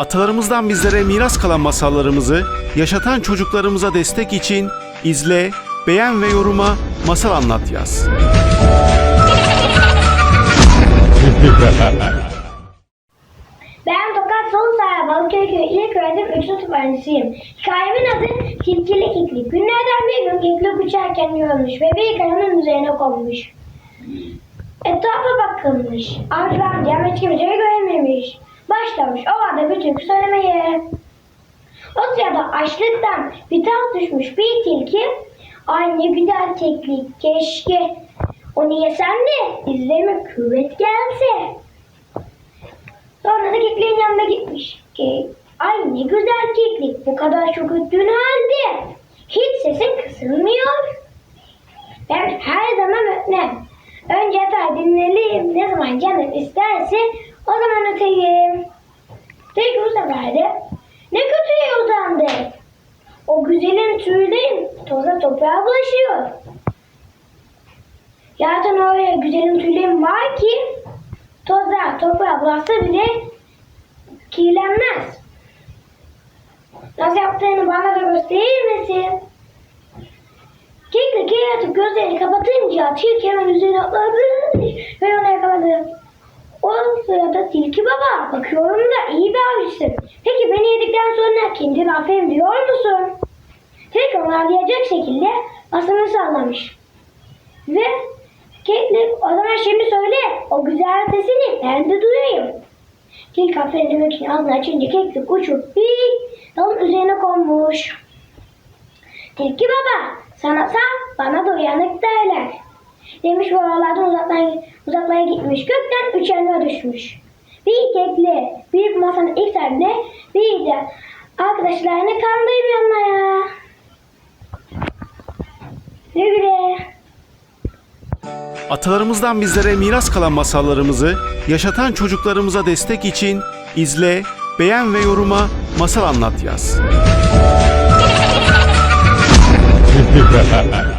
Atalarımızdan bizlere miras kalan masallarımızı yaşatan çocuklarımıza destek için izle, beğen ve yoruma masal anlat yaz. Ben Tokat Solusay Balıköy Köyü İlk Öğretim 3. sınıf öğrencisiyim. Hikayemin adı Tilkili Keklik. Günlerden bir gün keklik uçarken yorulmuş ve bir kayanın üzerine konmuş. Etrafa bakılmış. Avcılar diğer meçhemeceyi görememiş. Başlamış o bir türkü söylemeye. O sırada açlıktan biter düşmüş bir tilki Ay ne güzel keklik keşke onu yesem de izlerime kuvvet gelse. Sonra da kekliğin yanına gitmiş. Ki, ay ne güzel keklik bu kadar çok öttüğün halde. Hiç sesin kısılmıyor. Ben her zaman ötmem. Önce yatar dinleneyim. Ne zaman canım isterse o zaman öteyim. Peki bu sefer de ne kötüye uzandı. O güzelin tüylerim toza toprağa bulaşıyor. Zaten öyle güzelim tüylerim var ki toza toprağa bulaşsa bile kirlenmez. Nasıl yaptığını bana da gösterir misin? Kekle yaratık gözlerini kapatınca tilki hemen üzerine atladı ve onu yakaladı. O sırada tilki baba bakıyorum da iyi bir avcısın. Peki beni yedikten sonra kendin aferin diyor musun? Tilki onu avlayacak şekilde asını sallamış. Ve Keklik o zaman şimdi söyle o güzel sesini ben de duyayım. Tilki aferin demek için ağzını açınca keklik uçup bir dalın üzerine konmuş. Tilki baba sana sağ bana da uyanık derler. Demiş ve oralardan uzaktan, uzaklara gitmiş. Gökten üç elma düşmüş. Bir kekli büyük masanın ilk sahibine bir de arkadaşlarını yanına. Güle güle. Atalarımızdan bizlere miras kalan masallarımızı yaşatan çocuklarımıza destek için izle, beğen ve yoruma masal anlat yaz.